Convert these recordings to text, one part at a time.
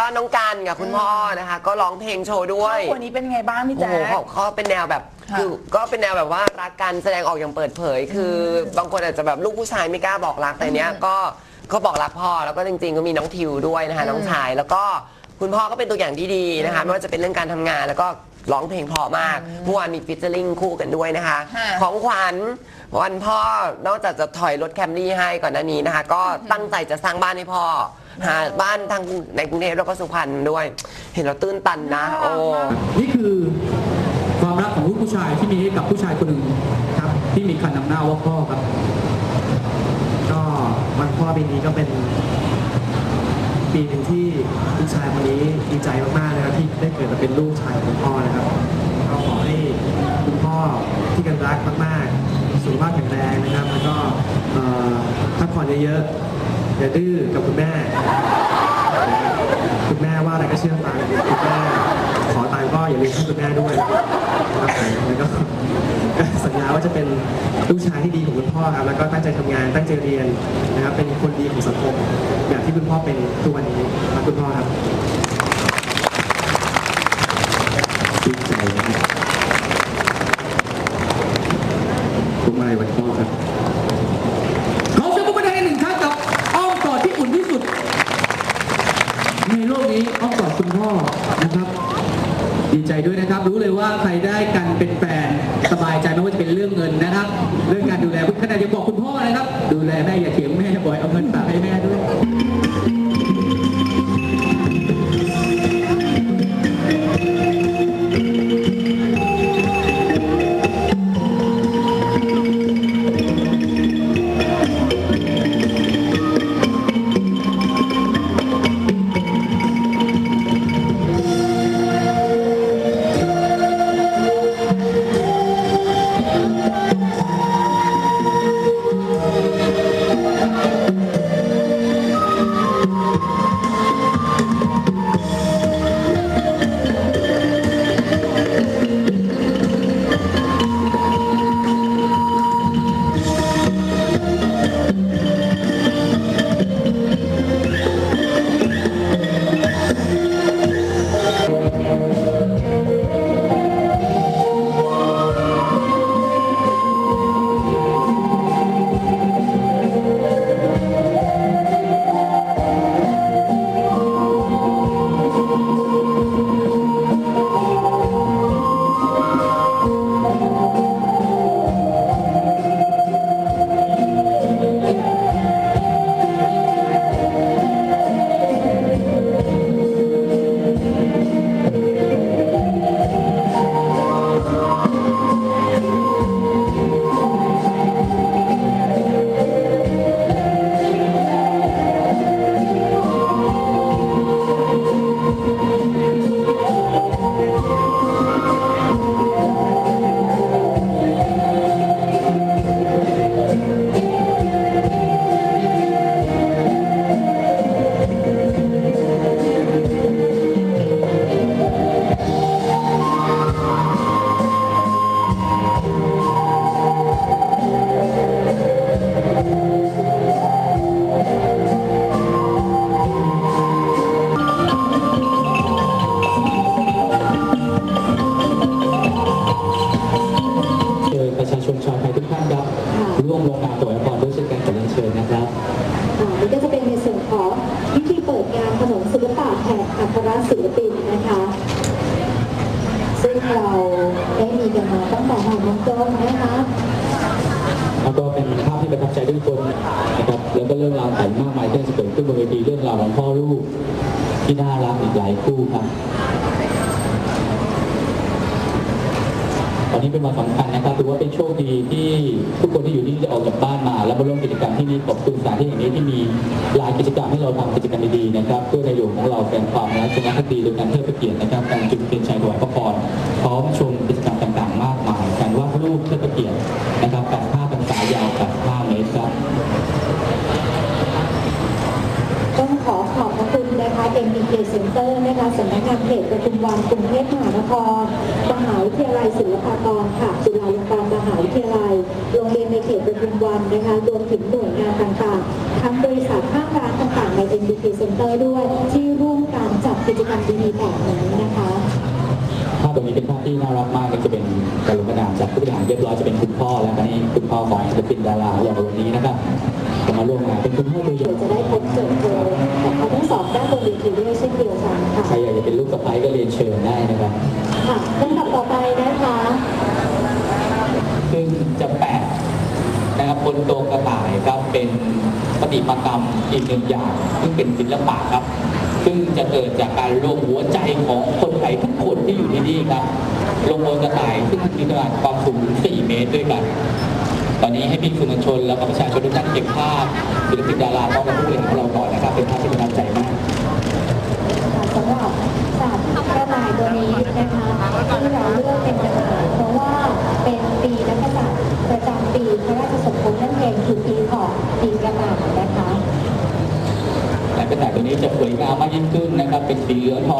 ก็น้องกันกับคุณพ่อนะคะ ก็ร้องเพลงโชว์ด้วครอยบครัวนี้เป็นไงบ้างพี่โอ้แจ๊โหคเขาเขาเป็นแนวแบบค่ะ คือก็เป็นแนวแบบว่ารักกันแสดงออกอย่างเปิดเผย คือบางคนอาจจะแบบลูกผู้ชายไม่กล้าบอกรักแต่เนี้ยก็ก็บอกรักพ่อแล้วก็จริง ๆ ก็มีน้องทิวด้วยนะคะน้องชายแล้วก็คุณพ่อก็เป็นตัวอย่างที่ดีนะคะไม่ว่าจะเป็นเรื่องการทำงานแล้วก็ร้องเพลงเพราะมากเมื่อวานมีฟิชเชอร์ลิงคู่กันด้วยนะคะ ค่ะของขวัญวันพ่อนอกจากจะถอยรถแคมรี่ให้ก่อนหน้านี้นะคะ ก็ตั้งใจจะสร้างบ้านให้พ่อ หาบ้านทางในกรุงเทพแล้วก็สุพรรณด้วย เห็นแล้วตื้นตันนะโอ้นี่คือความรักของลูกผู้ชายที่มีให้กับผู้ชายคนหนึ่งครับ ที่มีคันนำหน้าว่าพ่อครับ ก็วันพ่อปีนี้ก็เป็น ปีหนึ่งที่ลูกชายคนนี้ดีใจมากๆนะครับที่ได้เกิดมาเป็นลูกชายของคุณพ่อนะครับก็ขอให้คุณพ่อที่กันรักมากๆสุขภาพแข็งแรงนะครับ แล้วก็เอ่อพักผ่อนเยอะๆ อย่าดื้อกับคุณแม่ คุณแม่ว่าอะไรก็เชื่อฟังคุณแม่ขอตังก็อย่าลืมให้คุณแม่ด้วยนะครับแล้วก็สัญญาว่าจะเป็นลูกชายที่ดีของคุณพ่อครับแล้วก็ตั้งใจทำงานตั้งใจเรียนนะครับเป็นคนดีของสังคมอย่างที่คุณพ่อเป็นทุกวันนี้รักคุณพ่อครับชื่นใจนะครับผมมาในวันพ่อครับขอเสียงปรบมือดังๆหนึ่งครั้งกับอ้อมกอดที่อุ่นที่สุด ในโลกนี้อ้อมกอดคุณพ่อนะครับ ดีใจด้วยนะครับ รู้เลย ว่าใครได้กันเป็นแฟน ตั้งแต่หม่ายโมงตรงนะคะแล้วก็เป็นภาพที่ประทับใจทุกคนนะครับแล้วก็เรื่องราวต่งมากมายที่จะเกิดขึ้นบนเวทีเรื่องราวของพ่อลูกที่น่ารักอีกหลายคู่ครับวันนี้เป็นวันสำคัญนะครับถือว่าเป็นโชคดีที่ทุกคนที่อยู่ที่นี่จะออกจากบ้านมา แล้วมาร่วมกิจกรรมที่นี่ขอบคุณสถานที่แห่งนี้ที่มีหลายกิจกรรมให้เราทำกิจกรรมดีๆนะครับเพื่อในหลวงของเราแฟนความรักชนะคดีโดยการเทิดพระเกียรตินะครับการจุดเทียนชัยถวายพระพรพร้อมชม รูปเทิดพรเกียรตินะครับ85พรรสายาว85เมตรครับต้องขอขอบพระคุณนะคะ MBK Center นะคะสำนักงานเขตปทุมวันกรุงเทพมหานครมหาวิทยาลัยศิลปากรค่ะจุฬาลงกรณ์มหาวิทยาลัย โรงเรียนในเขตปทุมวันนะคะรวมถึงหน่วยงานต่างๆทั้งบริษัทห้างร้านต่างๆใน MBK Center ด้วยที่ร่วมการจัดกิจกรรมดีๆแบบนี้นะคะภาพตรงนี้เป็นภาพที่น่ารักมากจะเป็น การลงประนามจากผู้บริหารเรียบร้อยจะเป็นคุณพ่อแล้วตอนนี้คุณพ่อของศิเป็นดาราอย่างวันนี้นะครับจะมาร่วมงานเป็นคุณพ่อโดยใหญ่จะได้พบเจอเจอของเขาต้องสองด้านบนเวทีด้วยเช่นเดียวกันค่ะใครอยากจะเป็นลูกสะใภ้ก็เรียนเชิญได้นะครับค่ะลำดับต่อไปนะคะซึ่งจะแปะนะครับบนตัวกระต่ายก็เป็นปฏิมากรรมอีกหนึ่งอย่าง ซึ่งเป็นศิลปะครับ จะเกิดจากการลงหัวใจของคนไทยทุกคนที่อยู่ที่นี่ครับ ลงบนกระต่ายซึ่งมีขนาดความสูง 4 เมตรด้วยกัน ตอนนี้ให้พี่สื่อมวลชน และประชาชนทุกท่านเก็บภาพศิลปินดาราพร้อมกับผู้เล่นของเราก่อนนะครับ เป็นภาพที่น่าใจ เป็นสีเหลืองทอง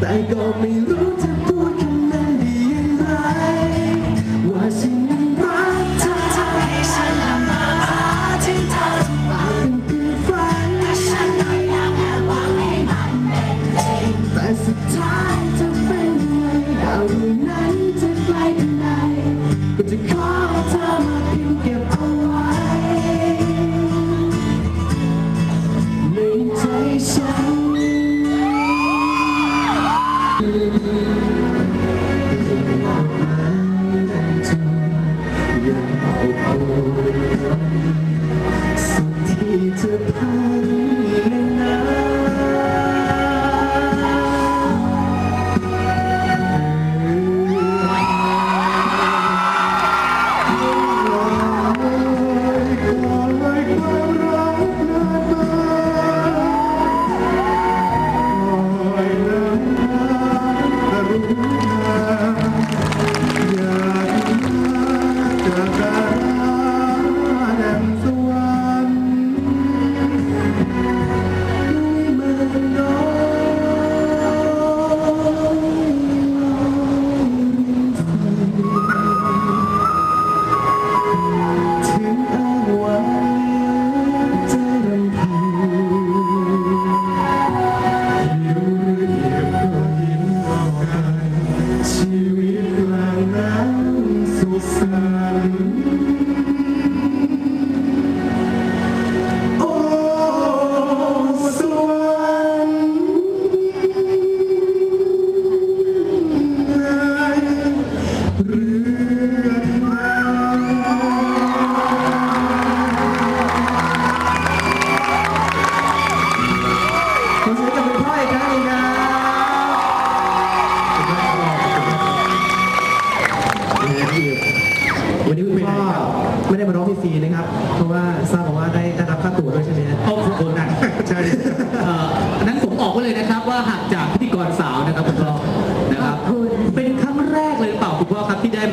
Thank God me, Lord.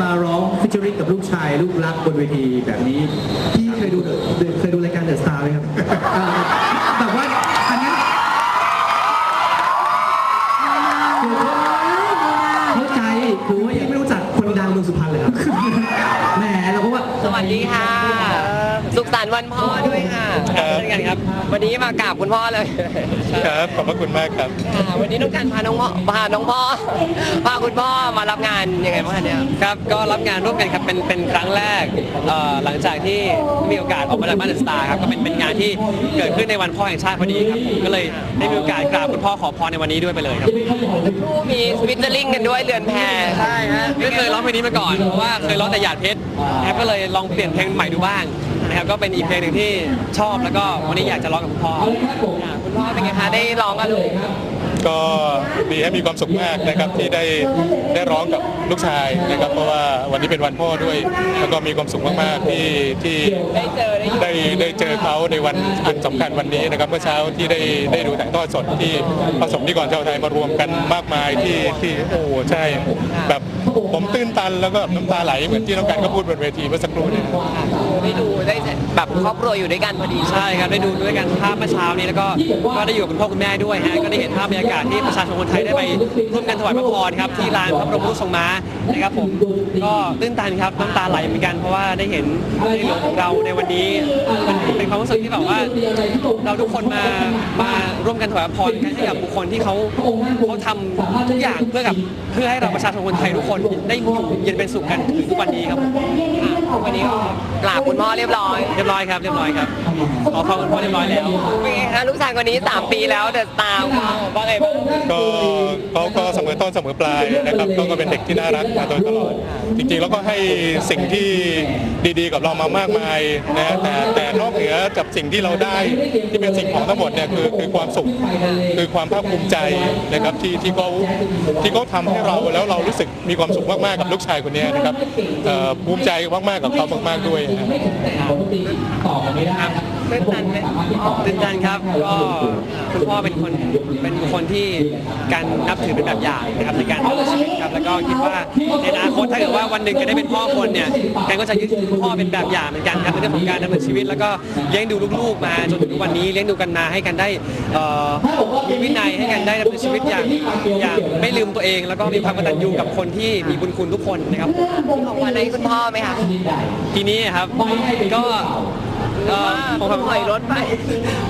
มาร้องฟิชเชอริงกับลูกชายลูกรักบนเวทีแบบนี้ วันนี้มากราบคุณพ่อเลยครับ ขอบพระคุณมากครับ ค่ะวันนี้ต้องการพาน้องพ่อพาน้องพ่อพาคุณพ่อมารับงานยังไงบ้างคะเนี่ยครับก็รับงานร่วมกันครับเป็นเป็นครั้งแรกเอ่อหลังจากที่มีโอกาสออกมาจากบ้านเดอะสตาร์ครับก็เป็นเป็นงานที่เกิดขึ้นในวันพ่อแห่งชาติพอดีครับผมก็เลยได้มีโอกาสกราบคุณพ่อขอพรในวันนี้ด้วยไปเลยครับผู้มีสวิตเซอร์ลิงกันด้วยเรือนแพใช่ฮะไม่เคยร้องเพลงนี้มาก่อนเพราะว่าเคยร้องแต่หยาดเพชรนะครับก็เลยลองเปลี่ยนเพลงใหม่ดูบ้าง นะครับก็เป็นอีกเพลงหนึ่งที่ชอบแล้วก็วันนี้อยากจะร้องกับคุณพ่อคุณพ่อเป็นไงคะได้ร้องกับลูก ก็ดีให้มีความสุขมากนะครับที่ได้ได้ร้องกับ ลูกชายนะครับ เพราะว่าวันนี้เป็นวันพ่อด้วย แล้วก็มีความสุขมากๆที่ที่ได้เจอได้ได้เจอเขาในวันอันสำคัญวันนี้นะครับเมื่อเช้าที่ได้ได้ดูถ่ายทอดสดที่ประสมนิกรชาวไทยมารวมกันมากมายที่ที่โอ้ใช่แบบผมตื้นตันแล้วก็น้ำตาไหลเหมือนที่น้องการก็พูดบนเวทีเมื่อสักครู่นี้ได้ดูได้แบบครอบครัวอยู่ด้วยกันพอดีใช่ครับได้ดูด้วยกันภาพเมื่อเช้านี้แล้วก็ก็ได้อยู่กับพ่อคุณแม่ด้วยฮะก็ได้เห็นภาพบรรยากาศที่ประชาชนคนไทยได้ไปร่วมกันถวายพระพรครับที่ลานพระบรมรูปทรงม้านะครับผมก็ตื้นตันครับน้ำตาไหลเหมือนกันเพราะว่าได้เห็นในหลวงของเราในวันนี้มันเป็นความรู้สึกที่แบบว่า เราทุกคนมามาร่วมกันถวายพระพรกันให้กับบุคคลที่เขาเขาทำทุกอย่างเพื่อกับเพื่อให้เราประชาชนคนไทยทุกคนได้อยู่เย็นเป็นสุขกันถึงทุกวันนี้ครับผมวันนี้ก็กราบคุณพ่อเรียบร้อยเรียบร้อยครับเรียบร้อยครับขอพรคุณพ่อเรียบร้อยแล้วเป็นไงคะลูกชายคนนี้ 3 ปีแล้วเดอะสตาร์ว่าไงบ้างก็เขาก็เสมอต้นเสมอปลายนะครับเขาก็เป็นเด็กที่น่ารักมาโดยตลอด จริงๆแล้วก็ให้สิ่งที่ดีๆ กับเรามามากมายนะแต่แต่นอกเหนือจากสิ่งที่เราได้ที่เป็นสิ่งของทั้งหมดเนี่ยคือคือความสุขคือความภาคภูมิใจนะครับที่ที่เขาที่เขาทำให้เราแล้วเรารู้สึกมีความสุขมากๆกับลูกชายคนนี้นะครับภูมิใจมากๆกับเขามากๆด้วยนะเป็นตันไหมตื่นตันครับก็คุณพ่อเป็นคนเป็นคคลที่การนับถือเป็นแบบอย่างนะครับในการดำเนินชีวิตครับแล้วก็คิดว่าในอนาคตถ้าเกิดว่าวันหนึ่งจะได้เป็นพ่อคนเนี่ยการก็จะยึดพ่อเป็นแบบอย่างเหมือนกันครับในเรื่องของการดำเนินชีวิต แล้วก็เลี้ยงดูลูกๆมาจนถึงทุกวันนี้เลี้ยงดูกันมาให้กันได้เอ่อมีวินัยให้กันได้ดำเนินชีวิตอย่างอย่างไม่ลืมตัวเอง แล้วก็มีความกตัญญูกับคนที่มีบุญคุณทุกคนนะครับของวันให้คุณพ่อไหมคะทีนี้ครับก็ เอ่อผมทำถอยรถไป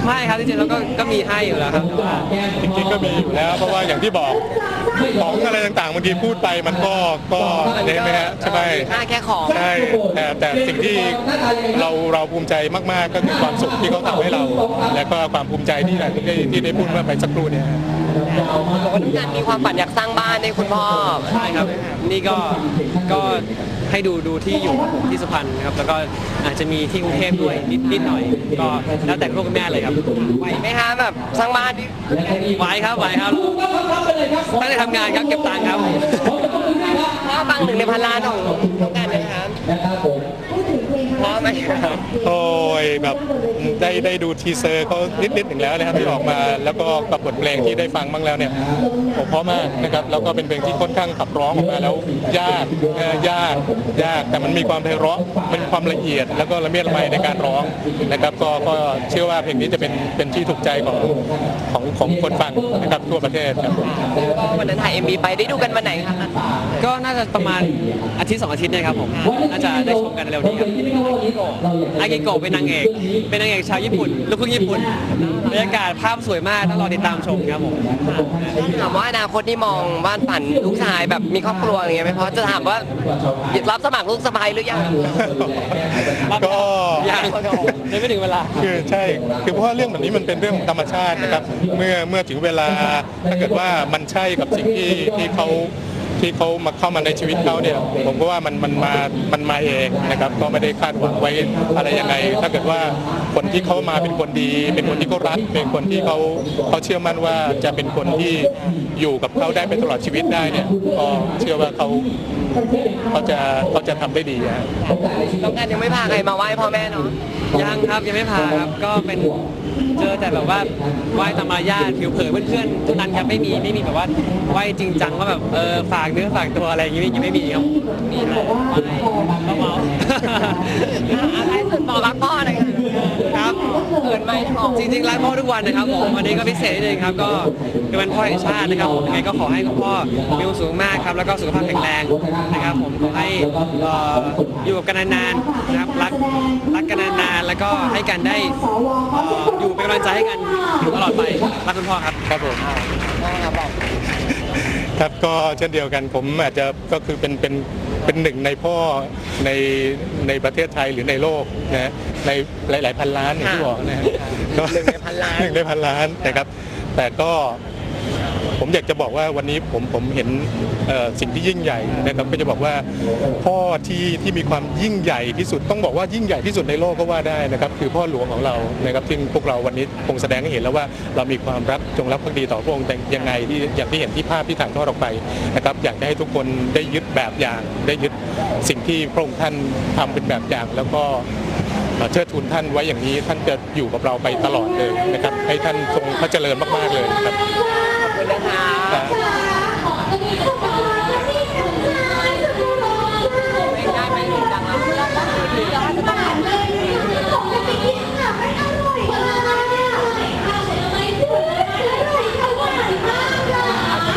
ไม่ครับจริงๆแล้วก็ก็มีให้อยู่แล้วครับแต่ว่า จริงๆก็มีอยู่แล้วเพราะว่าอย่างที่บอกของอะไรต่างๆบางทีพูดไปมันก็ก็เนี่ยไหมฮะใช่ไหมค่าแค่ของ ใช่แต่แต่สิ่งที่เราเราภูมิใจมากๆก็คือความสุขที่เขาทำให้เรา และก็ความภูมิใจที่ที่ได้ที่ได้พูดเมื่อไปสักครู่เนี่ยฮะบอกว่าน้องการมีความฝันอยากสร้างบ้านให้คุณพ่อใช่ครับ นี่ก็ก็ ให้ดูดูที่อยู่ครับผมที่สุพรรณครับแล้วก็อาจจะมีที่กรุงเทพด้วยนิดนิดหน่อย ก็แล้วแต่ลูกกับแม่เลยครับไหวไหมคะแบบสร้างบ้านที่ไหวครับไหวครับตั้งใจทำงานครับเก็บตังค์ครับพ่อฟังหนึ่งในพันล้านของน้องการเลยนะคะพ่อไหมครับ โอ้ย แบบได้ได้ดูทีเซอร์เขานิดๆหนึ่งแล้วนะครับที่ออกมา แล้วก็กับบทเพลงที่ได้ฟังบ้างแล้วเนี่ยโอ้เพราะมากนะครับแล้วก็เป็นเพลงที่ค่อนข้างขับร้องออกมาแล้วยากเอ่อยากยากแต่มันมีความไพเราะมันมีความละเอียด แล้วก็ละเมียดละไมในการร้องนะครับ ก็ก็เชื่อว่าเพลงนี้จะเป็นเป็นที่ถูกใจของของของคนฟังนะครับทั่วประเทศครับก็วันนั้นถ่ายเอ็มบีไปได้ดูกันวันไหนคะก็น่าจะประมาณอาทิตย์สองอาทิตย์เนะครับผมน่าจะได้ชมกันเร็วนี้ครับอากิโกะเป็นนางเอกเป็นนางเอกชาวญี่ปุ่นลูกครึ่งญี่ปุ่นบรรยากาศภาพสวยมากต้องรอติดตามชมครับผมถามว่าอนาคตที่มองบ้านฝันลูกชายแบบมีครอบครัวอย่างเงี้ยไหมเพราะจะถามว่ารับสมัครลูกสะใภ้หรือยังก็ยังยังไม่ถึงเวลาคือใช่คือเพราะว่าเรื่องแบบนี้มันเป็นเรื่องของธรรมชาตินะครับ เมื่อเมื่อถึงเวลาถ้าเกิดว่ามันใช่กับสิ่งที่ที่เขา ที่เขามาเข้ามาในชีวิตเขาเนี่ยผมก็ว่ามันมันมามันมาเองนะครับก็ไม่ได้คาดหวังไว้อะไรยังไง ถ้าเกิดว่าคนที่เขามาเป็นคนดี เป็นคนที่เขารักเป็นคนที่เขาเขาเชื่อมั่นว่าจะเป็นคนที่อยู่กับเขาได้เป็นตลอดชีวิตได้เนี่ยก็เชื่อว่าเขาเขาจะเขาจะทำได้ดีฮะต้องการยังไม่พาใครมาไหว้พ่อแม่เนาะยังครับยังไม่พาครับก็เป็น เจอแต่แบบว่าไหว้ตามมารยาทผิวเผยเพื่อนๆเท่านั้นครับไม่มีไม่มีแบบว่าไหว้จริงจังว่าแบบเออฝากเนื้อฝากตัวอะไรอย่างงี้ยังไม่มีครับมีแต่ไหว้ก็เมาอะไรสุดบอกรักพ่ออะไร ครับเขินไหมทองจริงๆรักพ่อทุกวันนะครับผมวันนี้ก็พิเศษนิดนึงครับก็เป็นวันพ่อแห่งชาตินะครับยังไงก็ขอให้คุณพ่อมีความสุขมากครับแล้วก็สุขภาพแข็งแรงนะครับ ผมขอให้เอ่ออยู่กับกันนานๆนะครับรักรักกันนานๆแล้วก็ให้กันได้เอ่ออยู่เป็นกำลังใจให้กันอยู่ตลอดไปรักคุณพ่อครับครับผม พ่อครับบอก ครับก็เช่นเดียวกันผมอาจจะก็คือเป็นเป็นเป็นหนึ่งในพ่อในในประเทศไทยหรือในโลกนะฮะในหลาย ๆ พันล้านอย่างที่บอกนะฮะก็หนึ่งในพันล้าน หนึ่งในพันล้านนะครับ แต่ก็ ผมอยากจะบอกว่าวันนี้ผมผมเห็นสิ่งที่ยิ่งใหญ่นะครับก็จะบอกว่าพ่อที่ที่มีความยิ่งใหญ่ที่สุดต้องบอกว่ายิ่งใหญ่ที่สุดในโลกก็ว่าได้นะครับคือพ่อหลวงของเรานะครับซึ่งพวกเราวันนี้คงแสดงให้เห็นแล้วว่าเรามีความรักจงรักภักดีต่อพระองค์แต่ยังไงที่อย่างที่เห็นที่ภาพที่ถ่ายทอดออกไปนะครับอยากให้ทุกคนได้ยึดแบบอย่างได้ยึดสิ่งที่พระองค์ท่านทำเป็นแบบอย่างแล้วก็เชิดทูนท่านไว้อย่างนี้ท่านจะอยู่กับเราไปตลอดเลยนะครับ ให้ท่านทรงพระเจริญมาก ๆ เลยครับ คุณนะคะ